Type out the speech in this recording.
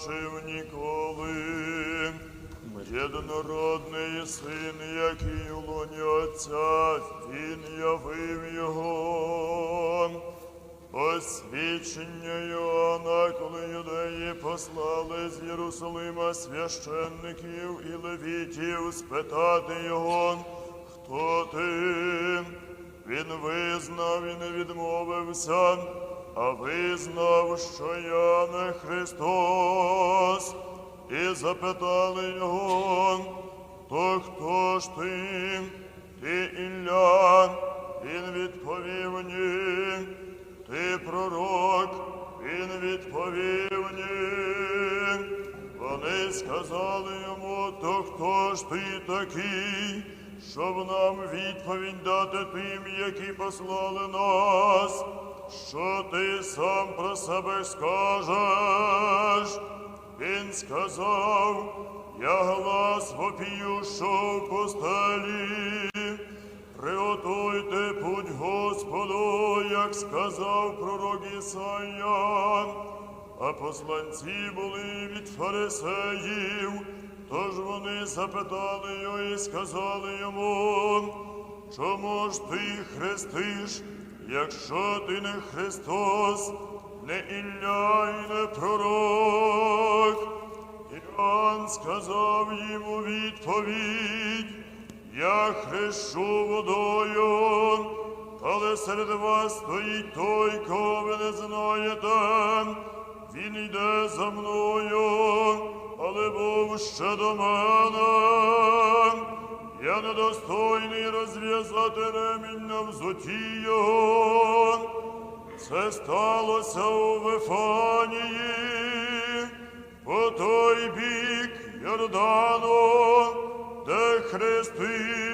бачив ніколи. Єдинородний син, який у лоні Отця, він явив його. Освічення Йоанна, коли юдеї послали з Єрусалима священників і левітів спитати його, хто ти? Він визнав і не відмовився, а визнав, що я не Христос, і запитали його, то хто ж ти? Ти Ілля? Він відповів ні. Ти пророк, він відповів ні. Вони сказали йому, то хто ж ти такий, щоб нам відповідь дати тим, які послали нас, що ти сам про себе скажеш? Він сказав, я глас вопіющого в постелі. Приготуйте путь Господу, як сказав пророк Ісая, а посланці були від фарисеїв, тож вони запитали його і сказали йому, чому ж ти хрестиш, якщо ти не Христос, не Ілля і не пророк? Іоанн сказав їм у відповідь, я хрещу водою, але серед вас стоїть той, кого ви не знаєте. Він йде за мною, але був ще до мене. Я недостойний розв'язати ремінь на взуті його. Це сталося у Вифанії, по той бік Йордану, де хрестив